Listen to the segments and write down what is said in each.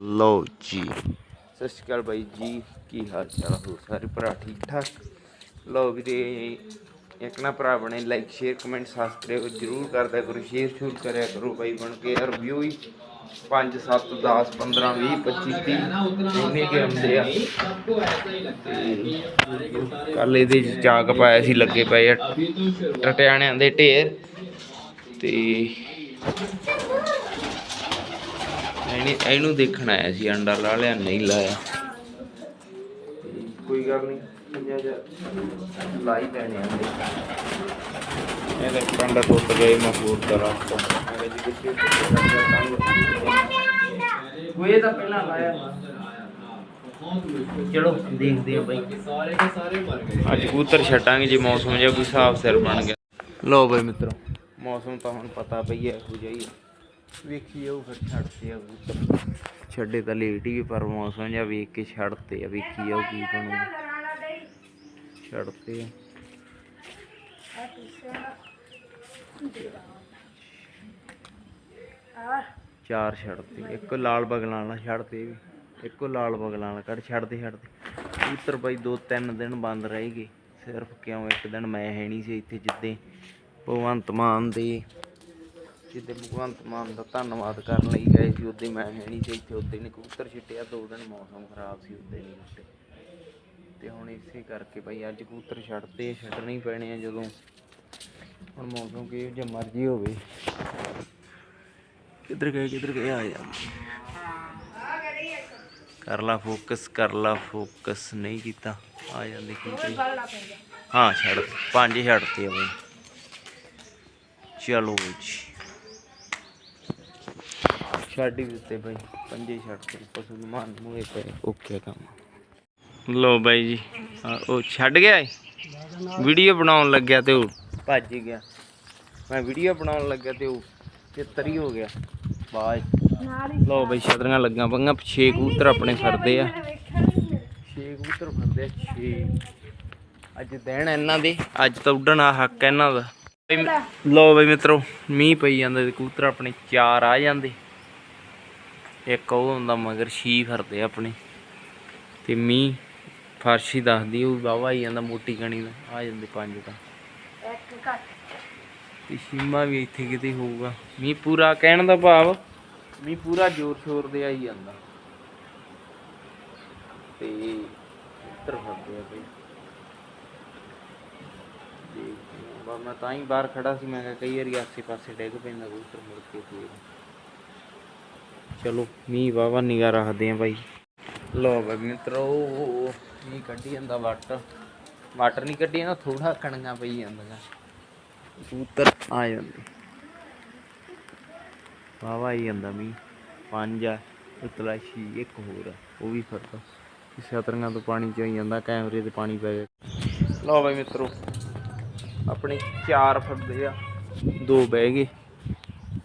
ਲਓ ਜੀ। ਸਤਿ ਸ਼੍ਰੀ ਅਕਾਲ ਬਾਈ ਜੀ, ਕੀ ਹਾਲ ਚਾਲ ਹੋ? ਸਾਰੇ ਭਰਾ ਠੀਕ ਠਾਕ? ਲਓ ਵੀਰੇ, ਇੱਕ ਨਾ ਭਰਾ ਬਣੇ ਲਾਈਕ ਸ਼ੇਅਰ ਕਮੈਂਟ ਸਬਸਕ੍ਰਾਈਬ ਜਰੂਰ ਕਰਦਾ ਕਰੋ ਸ਼ੇਅਰ ਸ਼ੂਰ ਕਰਿਆ ਕਰੋ ਬਾਈ ਬਣ ਕੇ। ਯਾਰ ਵਿਊ ਹੀ 5 7 10 15 20 25 30 ਇੰਨੇ ਕੇ ਹੁੰਦੇ ਆ। ਕੱਲ ਇਹਦੇ ਚ ਚਾਕ ਪਾਇਆ ਸੀ, ਲੱਗੇ ਪਏ ਟਟਿਆਣਿਆਂ ਦੇ ਢੇਰ। ਤੇ ਇਹਨੇ ਇਹਨੂੰ ਦੇਖਣ ਆਇਆ ਸੀ ਅੰਡਾ ਲਾ ਲਿਆ ਨਹੀਂ ਲਾਇਆ। ਤੇ ਕੋਈ ਗੱਲ ਨਹੀਂ ਲਾਈ ਲੈਣੇ ਆਂਦੇ ਇਹਦੇ ਪੰਡਾ ਟੁੱਟ ਗਏ ਮਹੂਰ ਦਾ ਰਸਤਾ ਮੇਰੇ ਜੀ ਕਿੱਥੇ ਕੋਈ ਤਾਂ ਪਹਿਲਾਂ ਲਾਇਆ। ਚਲੋ ਦੇਖਦੇ ਆ ਬਾਈ। ਸਾਰੇ ਦੇ ਸਾਰੇ ਮਰ ਗਏ ਅੱਜ ਕਬੂਤਰ ਛੱਡਾਂਗੇ ਜੇ ਮੌਸਮ ਜਿਹਾ ਕੋਈ ਸਾਫ਼ ਸਿਰ ਬਣ ਗਿਆ। ਲਓ ਬਈ ਮਿੱਤਰੋ। ਮੌਸਮ ਤਾਂ ਹੁਣ ਪਤਾ ਪਈ ਹੈ ਇਹੋ ਜਿਹਾ ਹੀ ਹੈ। ਵੇਖੀ ਜਾਊ ਫਿਰ ਛੱਡਦੇ ਆ ਕਬੂਤਰ ਛੱਡੇ ਤਾਂ ਲੇਟ ਹੀ, ਪਰ ਮੌਸਮ ਜਿਹਾ ਵੇਖ ਕੇ ਛੱਡਦੇ ਆ, ਵੇਖੀ ਜਾਊ ਕੀ ਬਣੂ। ਛੱਡਦੇ ਆ। ਚਾਰ ਛੱਡਦੇ ਇੱਕ ਲਾਲ ਬਗਲਾਂ ਵਾਲਾ ਛੱਡਦੇ ਵੀ, ਇੱਕੋ ਲਾਲ ਬਗਲਾਂ ਵਾਲਾ ਕੱਢ ਛੱਡਦੇ ਛੱਡਦੇ ਕਬੂਤਰ ਬਾਈ ਦੋ ਤਿੰਨ ਦਿਨ ਬੰਦ ਰਹੇਗੇ ਸਿਰਫ ਕਿਉਂ ਇੱਕ ਦਿਨ ਮੈਂ ਹੈ ਨਹੀਂ ਸੀ ਇੱਥੇ ਜਿੱਦੇ ਭਗਵੰਤ ਮਾਨ ਦੇ ਜਿੱਦੇ ਭਗਵੰਤ ਮਾਨ ਦਾ ਧੰਨਵਾਦ ਕਰਨ ਲਈ ਗਏ ਸੀ, ਉਦੋਂ ਮੈਂ ਹੈ ਨਹੀਂ ਸੀ ਇੱਥੇ, ਉਦੋਂ ਨੇ ਕਬੂਤਰ ਛਿੱਟਿਆ, ਦੋ ਦਿਨ ਮੌਸਮ ਖਰਾਬ ਸੀ, ਉਦੋਂ ਨਹੀਂ ਛਿੱਟੇ। ਤੇ ਹੁਣ ਇਸੇ ਕਰਕੇ ਭਾਈ ਅੱਜ ਕਬੂਤਰ ਛੱਡਦੇ, ਛੱਡਣੇ ਹੀ ਪੈਣੇ ਆ ਜਦੋਂ। ਹੁਣ ਮੌਸਮ ਕਿਹੋ ਜਿਹਾ ਮਰਜ਼ੀ ਹੋਵੇ। ਕਿੱਧਰ ਗਏ ਕਿੱਧਰ ਗਏ, ਆ ਜਾ। ਕਰ ਲਾ ਫੋਕਸ ਕਰ ਲਾ ਫੋਕਸ ਨਹੀਂ ਕੀਤਾ, ਆ ਜਾਂਦੇ ਕੀ ਹਾਂ, ਛੱਡ, ਪੰਜ ਛੱਡਤੇ ਆ ਬਈ। ਚਲੋ ਜੀ। ਛੱਡ ਹੀ ਦਿੱਤੇ ਬਈ ਪੰਜੇ ਛੱਡਤੇ ਪਸ਼ੂ ਨੂੰ ਮਾਨ ਮੂਹੇ ਪਏ। ਓਕੇ ਕੰਮ। ਲੋ ਬਾਈ ਜੀ ਉਹ ਛੱਡ ਗਿਆ ਏ? ਵੀਡੀਓ ਬਣਾਉਣ ਲੱਗਿਆ ਤੇ ਉਹ। ਭੱਜ ਹੀ ਗਿਆ। ਮੈਂ ਵੀਡੀਓ ਬਣਾਉਣ ਲੱਗਿਆ ਤੇ ਉਹ ਚਿੱਤਰ ਹੀ ਗਿਆ। ਬਾਏ ਲੋ ਬਈ ਛਤਰੀਆਂ ਲੱਗਾਂ ਪੰਗਾ 6 ਕਬੂਤਰ ਆਪਣੇ ਫਿਰਦੇ ਆ। 6 ਕਬੂਤਰ ਫਿਰਦੇ ਆ 6 ਅੱਜ ਦਿਨ ਇਹਨਾਂ ਦੇ। ਅੱਜ ਤਾਂ ਉੱਡਣ ਦਾ ਹੱਕ ਇਹਨਾਂ ਦਾ। ਲੋ ਬਈ ਮਿੱਤਰੋ ਮੀਂਹ ਪਈ ਜਾਂਦਾ ਤੇ ਕਬੂਤਰ ਆਪਣੇ ਚਾਰ ਆ ਜਾਂਦੇ। ਇੱਕ ਉਹ ਹੁੰਦਾ ਮਗਰ ਛੀ ਫਿਰਦੇ ਆਪਣੇ। ਤੇ ਮੀਂਹ ਫਰਸ਼ੀ ਦੱਸਦੀ ਉਹ ਵਾਵਾ ਆਈ ਜਾਂਦਾ ਮੋਟੀ ਕਣੀ ਦਾ ਆ ਜਾਂਦੇ ਪੰਜ ਤਾਂ। ਤੇ ਸ਼ੀਮਾ ਵੀ ਇੱਥੇ ਕਿਤੇ ਹੋਊਗਾ। ਮੀਂਹ ਪੂਰਾ ਕਹਿਣ ਦਾ ਭਾਵ ਮੀਂਹ ਪੂਰਾ ਜ਼ੋਰ ਸ਼ੋਰ ਦੇ ਆਈ ਜਾਂਦਾ। ਤੇ ਉੱਤਰ ਫਿਰਦੇ ਆ ਬਈ। ਮੈਂ ਤਾਂ ਹੀ ਬਾਹਰ ਖੜਾ ਸੀ ਮੈਂ ਕਿਹਾ ਕਈ ਵਾਰੀ ਆਸੇ ਪਾਸੇ ਡਿੱਗ ਪੈਂਦਾ ਕਬੂਤਰ ਮੁੜ ਕੇ ਫੇਰ। ਚਲੋ ਮੀਂਹ ਵਾਵਾ ਨਿਗਾ ਰੱਖਦੇ ਆ ਬਾਈ। ਲੋ ਬਈ ਮਿੱਤਰੋ ਮੀਂਹ ਕੱਢੀ ਜਾਂਦਾ ਵਾਟਰ ਵਾਟਰ ਨਹੀਂ ਕੱਢੀ ਜਾਂਦਾ ਥੋੜਾ ਕਣੀਆਂ ਪਈ ਜਾਂਦੀਆਂ। ਕਬੂਤਰ ਆ ਜਾਂਦੇ। ਵਾਵਾ ਆਈ ਜਾਂਦਾ ਮੀਂਹ। ਪੰਜ ਆ ਉਤਲਾ ਛੀ ਇੱਕ ਹੋਰ ਆ, ਉਹ ਵੀ ਫਿਰਦਾ ਕਿਸੇ ਤੋਂ ਪਾਣੀ ਚ ਆਈ ਜਾਂਦਾ ਕੈਮਰੇ ਤੇ ਪਾਣੀ ਪੈ ਗਿਆ। ਲਓ ਬਾਈ ਮਿੱਤਰੋ ਆਪਣੇ ਚਾਰ ਫਿਰਦੇ ਆ। ਦੋ ਬਹਿ ਗਏ।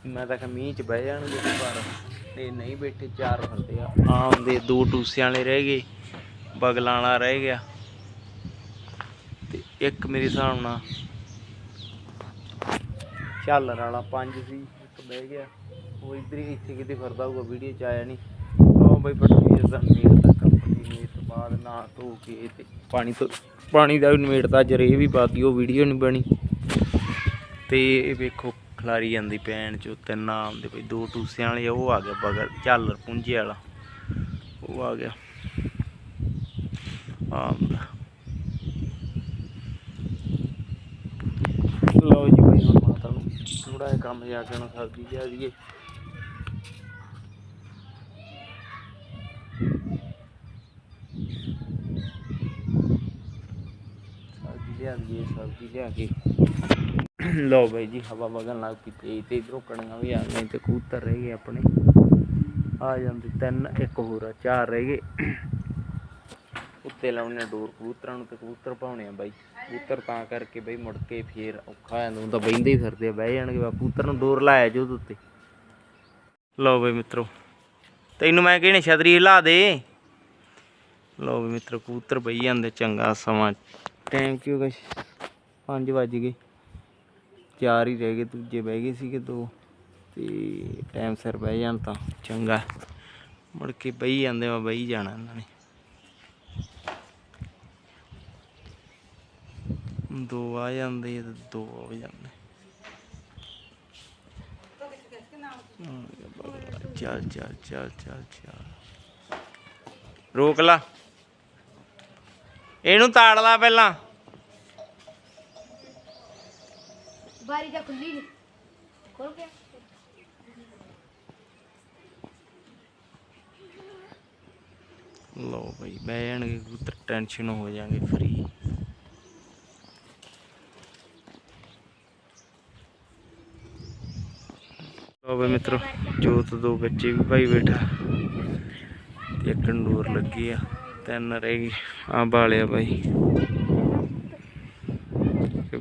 ਮੈਂ ਤਾਂ ਕਿ ਮੀਂਹ ਚ ਬਹਿ ਜਾਣਗੇ ਪਰ ਤੇ ਨਹੀਂ ਬੈਠੇ ਚਾਰ ਬੰਦੇ ਆ। ਆਉਂਦੇ ਦੋ ਟੂਸਿਆਂ ਵਾਲੇ ਰਹਿ ਗਏ, ਬਗਲਾਂ ਵਾਲਾ ਰਹਿ ਗਿਆ। ਤੇ ਇੱਕ ਮੇਰੇ ਹਿਸਾਬ ਨਾਲ ਝਾਲਰ ਵਾਲਾ ਪੰਜ ਸੀ, ਇੱਕ ਬਹਿ ਗਿਆ। ਉਹ ਇਧਰ ਹੀ ਇੱਥੇ ਕਿਤੇ ਫਿਰਦਾ ਹੋਊਗਾ, ਵੀਡੀਓ ਚ ਆਇਆ ਨਹੀਂ ਉਹ ਬਈ ਪਟਵੀਰ ਦਾ ਮੇਟ ਦਾ ਕੰਪਨੀ ਮੇਟ ਤੋਂ ਬਾਅਦ ਨਾ ਧੋ ਕੇ ਤੇ ਪਾਣੀ ਤੋਂ, ਪਾਣੀ ਦਾ ਵੀ ਨਵੇੜਤਾ ਜਰੇ ਵੀ ਪਾਤੀ ਉਹ ਵੀਡੀਓ ਨਹੀਂ ਬਣੀ। ਤੇ ਇਹ ਵੇਖੋ ਖਲਾਰੀ ਜਾਂਦੀ ਪੈਣ ਚ ਤਿੰਨ ਨਾਮ ਬਈ, ਦੋ ਟੂਸਿਆਂ ਵਾਲੇ ਉਹ ਆ ਗਿਆ ਬਗਲ ਝਾਲਰ ਪੁੰਜੇ ਵਾਲਾ। ਉਹ ਆ ਗਿਆ। ਆਉਂਦਾ ਲਓ ਜੀ ਭਾਈ ਹੁਣ ਮਾਤਾ ਨੂੰ ਥੋੜਾ ਜਿਹਾ ਕੰਮ ਜਾ ਕੇ ਨਾ ਸਬਜ਼ੀ ਲਿਆ ਦੀਏ ਸਬਜ਼ੀ ਲਿਆ ਦੀਏ ਸਬਜ਼ੀ ਲਿਆ ਕੇ। ਲਓ ਬਾਈ ਜੀ, ਹਵਾ ਵਗਣ ਲੱਗ ਪਈ, ਤੇਜ਼ ਤੇ ਇਧਰੋਂ ਕਣੀਆਂ ਵੀ ਆ ਗਈਆਂ, ਤੇ ਕਬੂਤਰ ਰਹਿ ਗਏ ਆਪਣੇ। ਆ ਜਾਂਦੇ ਤਿੰਨ, ਇੱਕ ਹੋਰ ਆ, ਚਾਰ ਰਹਿ ਗਏ। ਉੱਤੇ ਲਾਉਣੇ ਆ ਡੋਰ ਕਬੂਤਰਾਂ ਨੂੰ ਤੇ ਕਬੂਤਰ ਪਾਉਣੇ ਆ ਬਾਈ। ਕਬੂਤਰ ਤਾਂ ਕਰਕੇ ਬਈ ਮੁੜ ਕੇ ਫੇਰ ਔਖਾ ਹੋ ਜਾਂਦਾ ਹੁੰਦਾ ਤਾਂ ਬਹਿੰਦੇ ਹੀ ਫਿਰਦੇ ਆ, ਬਹਿ ਜਾਣਗੇ ਬਾ ਕਬੂਤਰ ਨੂੰ ਡੋਰ ਲਾਇਆ ਜੋ ਉੱਤੇ। ਲਓ ਬਈ ਮਿੱਤਰੋ, ਤੈਨੂੰ ਮੈਂ ਕਿਹਨੇ ਛਤਰੀ ਹਿਲਾ ਦੇ? ਲਓ ਬਈ ਮਿੱਤਰੋ, ਕਬੂਤਰ ਬਈ ਜਾਂਦੇ, ਚੰਗਾ ਸਮਾਂ। ਟਾਈਮ ਕਿਉਂ ਗਏ 5 ਵੱਜ ਗਏ। ਚਾਰ ਹੀ ਰਹਿ ਗਏ, ਦੂਜੇ ਬਹਿ ਗਏ ਸੀਗੇ ਦੋ, ਤੇ ਟਾਈਮ ਸਿਰ ਬਹਿ ਜਾਣ ਤਾਂ ਚੰਗਾ। ਮੁੜ ਕੇ ਬਈ ਜਾਂਦੇ ਵਾ ਬਈ ਜਾਣਾ ਇਹਨਾਂ ਨੇ। ਦੋ ਆ ਜਾਂਦੇ ਤੇ ਦੋ ਆ ਜਾਂਦੇ। ਚੱਲ ਚੱਲ ਚੱਲ ਚੱਲ ਚੱਲ। ਰੋਕ ਲਾ। ਇਹਨੂੰ ਤਾੜ ਲਾ ਪਹਿਲਾਂ। ਬਾਰੀ ਤਾਂ ਖੁੱਲੀ ਨਹੀਂ ਖੋਲ ਕੇ। ਲਓ ਬਈ, ਬਹਿ ਜਾਣਗੇ ਕਬੂਤਰ ਟੈਨਸ਼ਨ ਹੋ ਜਾਣਗੇ ਫਰੀ ਲਓ ਬਈ ਮਿੱਤਰੋ, ਜੋਤ ਦੋ ਬੱਚੇ ਵੀ ਭਾਈ ਬੈਠਾ। ਤੇ ਇੱਕ ਡੋਰ ਲੱਗੀ ਆ, ਤਿੰਨ ਰਹਿ ਗਈ ਆ ਬਾਲਿਆ ਬਾਈ।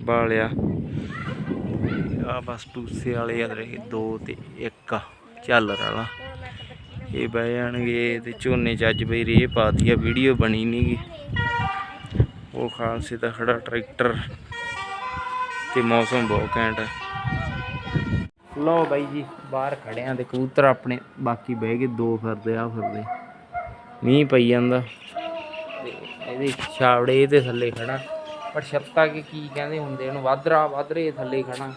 ਬਾਲਿਆ। ਆ ਬਸ ਟੂਸੇ ਵਾਲੇ ਆ ਰਹੇ, ਦੋ ਤੇ ਇੱਕ ਆ ਵਾਲਾ। ਇਹ ਬਹਿ ਜਾਣਗੇ ਤੇ ਝੋਨੇ ਚ ਅੱਜ ਬਈ ਰੇ ਪਾਤੀ ਆ, ਵੀਡੀਓ ਬਣੀ ਨਹੀਂਗੀ ਉਹ ਖਾਲਸੇ ਦਾ ਖੜਾ ਟਰੈਕਟਰ ਤੇ ਮੌਸਮ ਬਹੁਤ ਘੈਂਟ ਹੈ ਲਓ ਬਾਈ ਜੀ, ਬਾਹਰ ਖੜੇ ਖੜਿਆਂ ਤੇ ਕਬੂਤਰ ਆਪਣੇ, ਬਾਕੀ ਬਹਿ ਗਏ, ਦੋ ਫਿਰਦੇ ਆ ਫਿਰਦੇ। ਮੀਂਹ ਪਈ ਜਾਂਦਾ। ਇਹਦੇ ਛਾਵੜੇ ਇਹਦੇ ਥੱਲੇ ਖੜਾ। ਪਰ ਛੱਤਾ ਕਿ ਕੀ ਕਹਿੰਦੇ ਹੁੰਦੇ, ਉਹਨੂੰ ਵਾਧਰਾ, ਵਾਧਰੇ ਥੱਲੇ ਖੜਾ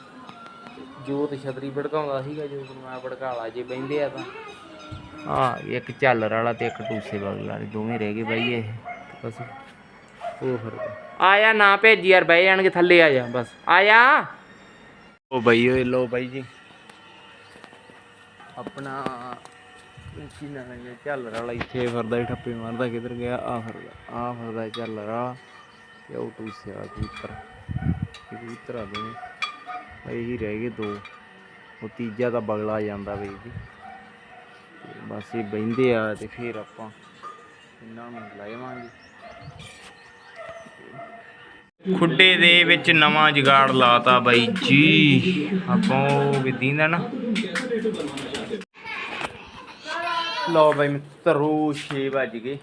ਜੋਤ ਛਤਰੀ ਭੜਕਾਉਂਦਾ ਸੀਗਾ, ਜੋਤ ਨੂੰ ਮੈਂ ਭੜਕਾਲਾ ਜੇ ਬਹਿੰਦੇ ਆ ਤਾਂ। ਆ ਇੱਕ ਝਾਲਰ ਵਾਲਾ ਤੇ ਇੱਕ ਟੂਸੇ ਬਗਲ ਵਾਲੇ, ਦੋਵੇਂ ਰਹਿ ਗਏ ਬਾਈ ਇਹ, ਬਸ। ਉਹ ਫਿਰ ਆਇਆ, ਨਾ ਭੇਜੀ ਯਾਰ, ਬਹਿ ਜਾਣਗੇ, ਥੱਲੇ ਆ ਜਾ, ਬਸ। ਆਇਆ। ਉਹ ਬਾਈ, ਓਏ ਲੋ ਬਾਈ ਜੀ। ਆਪਣਾ ਕੀ ਨਾ ਹੈ ਝਾਲਰ ਵਾਲਾ ਇੱਥੇ ਫਿਰਦਾ ਠੱਪੇ ਮਾਰਦਾ, ਕਿੱਧਰ ਗਿਆ? ਆ ਫਿਰਦਾ ਆ ਫਿਰਦਾ ਝਾਲਰ ਵਾਲਾ। ਉਹ ਟੂਸੇ ਵਾਲਾ ਕਬੂਤਰ ਕਬੂਤਰ ਆ ਗਏ ਇਹੀ ਰਹਿ ਗਏ ਦੋ। ਉਹ ਤੀਜਾ ਤਾਂ ਬਗਲਾ ਜਾਂਦਾ ਬਈ ਜੀ। ਤੇ ਬਸ ਇਹ ਬਹਿੰਦੇ ਆ ਤੇ ਫਿਰ ਆਪਾਂ ਇਹਨਾਂ ਨੂੰ ਲਾਵਾਂਗੇ ਖੁੱਡੇ ਦੇ ਵਿੱਚ ਨਵਾਂ ਜਗਾੜ ਲਾਤਾ ਬਾਈ ਜੀ। ਆਪਾਂ ਉਹ ਵੀ ਦੀਂਦਾ ਨਾ। ਲਓ ਬਾਈ ਮਿੱਤਰੋ 6 ਵੱਜ ਗਏ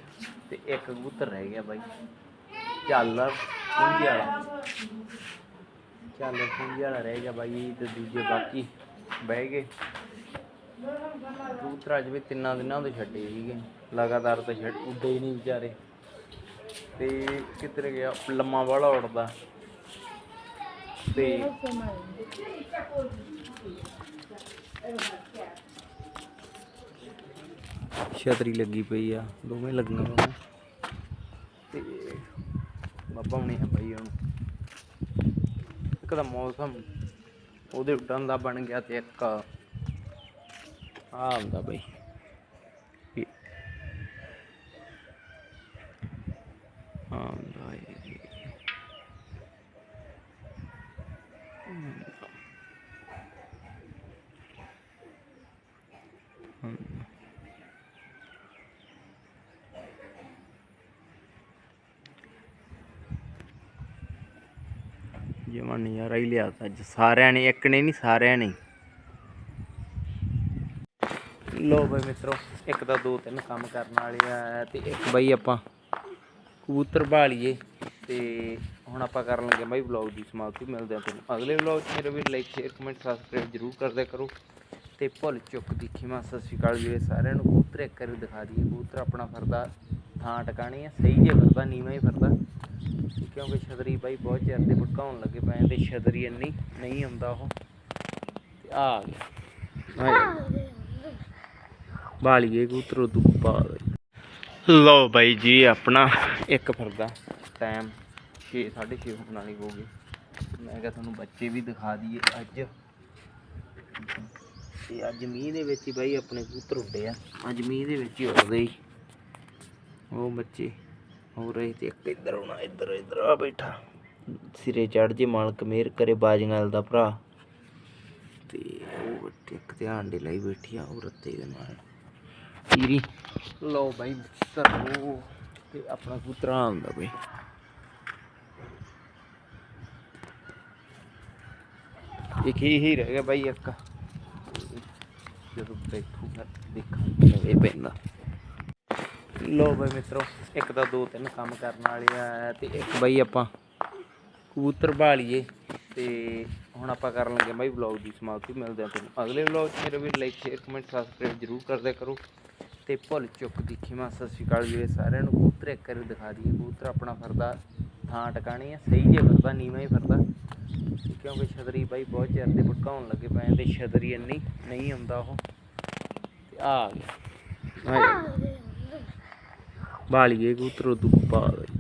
ਤੇ ਇੱਕ ਕਬੂਤਰ ਰਹਿ ਗਿਆ ਬਾਈ। ਚੱਲ ਪੁੰਜੀ ਵਾਲਾ। ਚੱਲ, ਪੁੰਜੀ ਵਾਲਾ ਰਹਿ ਗਿਆ ਬਾਈ, ਤੇ ਦੂਜੇ ਬਾਕੀ ਬਹਿ ਗਏ। ਕਬੂਤਰ ਅੱਜ ਵੀ ਤਿੰਨਾਂ ਦਿਨਾਂ ਤੋਂ ਛੱਡੇ ਸੀਗੇ। ਲਗਾਤਾਰ ਤਾਂ ਛੱਡ ਉੱਡੇ ਹੀ ਨਹੀਂ ਵਿਚਾਰੇ। ਤੇ ਕਿੱਧਰ ਗਿਆ? ਲੰਮਾ ਵਾਲਾ ਉੜਦਾ। ਤੇ ਛਤਰੀ ਲੱਗੀ ਪਈ ਆ। ਦੋਵੇਂ ਲੱਗੀਆਂ ਹੋਈਆਂ। ਬਾਬਾ ਆ ਭਾਈ ਹੁਣ ਇੱਕ ਤਾਂ ਮੌਸਮ ਉਹਦੇ ਉੱਡਣ ਦਾ ਬਣ ਗਿਆ ਤੇ ਇੱਕ ਆ ਹੁੰਦਾ ਬਈ। ਆਉਂਦਾ ਇਹ ਜਿਵੇਂ ਨਜ਼ਾਰਾ ਹੀ ਲਿਆ ਅੱਜ। ਸਾਰਿਆਂ ਨੇ, ਇੱਕ ਨੇ ਨਹੀਂ, ਸਾਰਿਆਂ ਨੇ। ਲੋ ਬਈ ਮਿੱਤਰੋ, ਇੱਕ ਤਾਂ ਦੋ ਤਿੰਨ ਕੰਮ ਕਰਨ ਵਾਲੇ ਆ ਤੇ ਇੱਕ ਬਈ ਆਪਾਂ ਕਬੂਤਰ ਭਾਲੀਏ ਤੇ ਹੁਣ ਆਪਾਂ ਕਰਨ ਲੱਗੇ ਬਾਈ ਵਲੌਗ ਦੀ ਸਮਾਪਤੀ। ਮਿਲਦੇ ਆ ਤੁਹਾਨੂੰ ਅਗਲੇ ਵਲੌਗ 'ਚ। ਮੇਰੇ ਵੀ ਲਾਈਕ ਸ਼ੇਅਰ ਕਮੈਂਟ ਸਬਸਕ੍ਰਾਈਬ ਜਰੂਰ ਕਰਦਿਆ ਕਰੋ। ਤੇ ਭੁੱਲ ਚੁੱਕ ਦੀ ਖਿਮਾ ਸਤਿ ਸ਼੍ਰੀ ਅਕਾਲ ਵੀਰੇ। ਸਾਰਿਆਂ ਨੂੰ ਕਬੂਤਰ ਇੱਕ ਵਾਰੀ ਦਿਖਾ ਦਈਏ। ਕਬੂਤਰ ਆਪਣਾ ਫਰਦਾ ਥਾਂ ਟਿਕਾਣੀ ਆ, ਸਹੀ ਜੇ ਫਿਰਦਾ ਨੀਵਾਂ ਹੀ ਫਿਰਦਾ। ਕਿਉਂਕਿ ਛਤਰੀ ਬਾਈ ਬਹੁਤ ਚਿਰ ਦੇ ਭੜਕਾਉਣ ਲੱਗੇ ਪਏ ਤੇ ਛਤਰੀ ਇੰਨੀ ਨਹੀਂ ਆਉਂਦਾ ਉਹ। ਤੇ ਆ ਆ ਗਿਆ ਬਾਲੀਏ ਕਬੂਤਰ ਤੂੰ ਲਓ ਬਾਈ ਜੀ, ਆਪਣਾ ਇੱਕ ਫਿਰਦਾ। ਟਾਈਮ 6 6:30 ਹੋਣ ਵਾਲੀ ਹੋ ਗਈ। ਮੈਂ ਕਿਹਾ ਤੁਹਾਨੂੰ ਬੱਚੇ ਵੀ ਦਿਖਾ ਦਈਏ ਅੱਜ। ਤੇ ਅੱਜ ਮੀਂਹ ਦੇ ਵਿੱਚ ਹੀ ਬਾਈ ਆਪਣੇ ਕਬੂਤਰ ਉੱਡੇ ਆ। ਅੱਜ ਮੀਂਹ ਦੇ ਵਿੱਚ ਹੀ ਉੱਡਦੇ ਹੀ। ਉਹ ਬੱਚੇ ਹੋ ਰਹੇ ਤੇ ਇੱਕ ਇੱਧਰ ਆਉਣਾ, ਇੱਧਰ ਇੱਧਰ, ਆ ਬੈਠਾ। ਸਿਰੇ ਚੜ ਜੇ ਮਾਲਕ ਮਿਹਰ ਕਰੇ ਬਾਜੀਆਂ ਦਾ ਭਰਾ। ਤੇ ਉਹ ਇੱਕ ਧਿਆਨ ਦੇ ਲਈ ਬੈਠੀ ਆ, ਉਹ ਰੱਤੇ ਦੇ ਨਾਲ। ਪੀਰੀ, ਲਓ ਬਾਈ ਸਰੋ ਤੇ ਆਪਣਾ ਕਬੂਤਰਾ ਆਉਂਦਾ ਬਈ ਇੱਕ ਹੀ ਹੀ ਰਹਿ ਗਿਆ ਬਾਈ ਇੱਕ। ਜਦੋਂ ਬੈਠੂਗਾ, ਦੇਖਾਂਗੇ, ਇਹ ਪੈਂਦਾ। ਲੋ ਬਾਈ ਮਿੱਤਰੋ, ਇੱਕ ਤਾਂ ਦੋ ਤਿੰਨ ਕੰਮ ਕਰਨ ਵਾਲੇ ਆ ਤੇ ਇੱਕ ਬਾਈ ਆਪਾਂ ਕਬੂਤਰ ਭਾਲੀਏ ਤੇ ਹੁਣ ਆਪਾਂ ਕਰਨ ਲੱਗੇ ਬਾਈ ਵਲੌਗ ਦੀ ਸਮਾਪਤੀ, ਮਿਲਦੇ ਆ ਤੁਹਾਨੂੰ ਅਗਲੇ ਵਲੌਗ 'ਚ। ਮੇਰੇ ਵੀ ਲਾਈਕ ਸ਼ੇਅਰ ਕਮੈਂਟ ਸਬਸਕ੍ਰਾਈਬ ਜਰੂਰ ਕਰਦਿਆ ਕਰੋ। ਤੇ ਭੁੱਲ ਚੁੱਕ ਦੀ ਖਿਮਾ ਸਤਿ ਸ਼੍ਰੀ ਅਕਾਲ ਵੀਰੇ, ਸਾਰਿਆਂ ਨੂੰ ਕਬੂਤਰ ਇੱਕ ਵਾਰੀ ਦਿਖਾ ਦਈਏ। ਕਬੂਤਰ ਆਪਣਾ ਫਰਦਾ, ਥਾਂ ਟਿਕਾਣੀ ਆ, ਸਹੀ ਜੇ ਫਿਰਦਾ, ਨੀਵਾਂ ਹੀ ਫਰਦਾ। ਕਿਉਂਕਿ ਛਤਰੀ ਬਾਈ ਬਹੁਤ ਚਿਰ ਦੇ ਭਟਕਾਉਣ ਲੱਗੇ ਪਏ ਤੇ ਛਤਰੀ ਇੰਨੀ ਨਹੀਂ ਆਉਂਦਾ ਉਹ। ਤੇ ਆ ਗਿਆ। ਆ ਗਿਆ। ਬਾਲੀਏ ਕਬੂਤਰ ਉਦੋਂ ਬਾਅਦ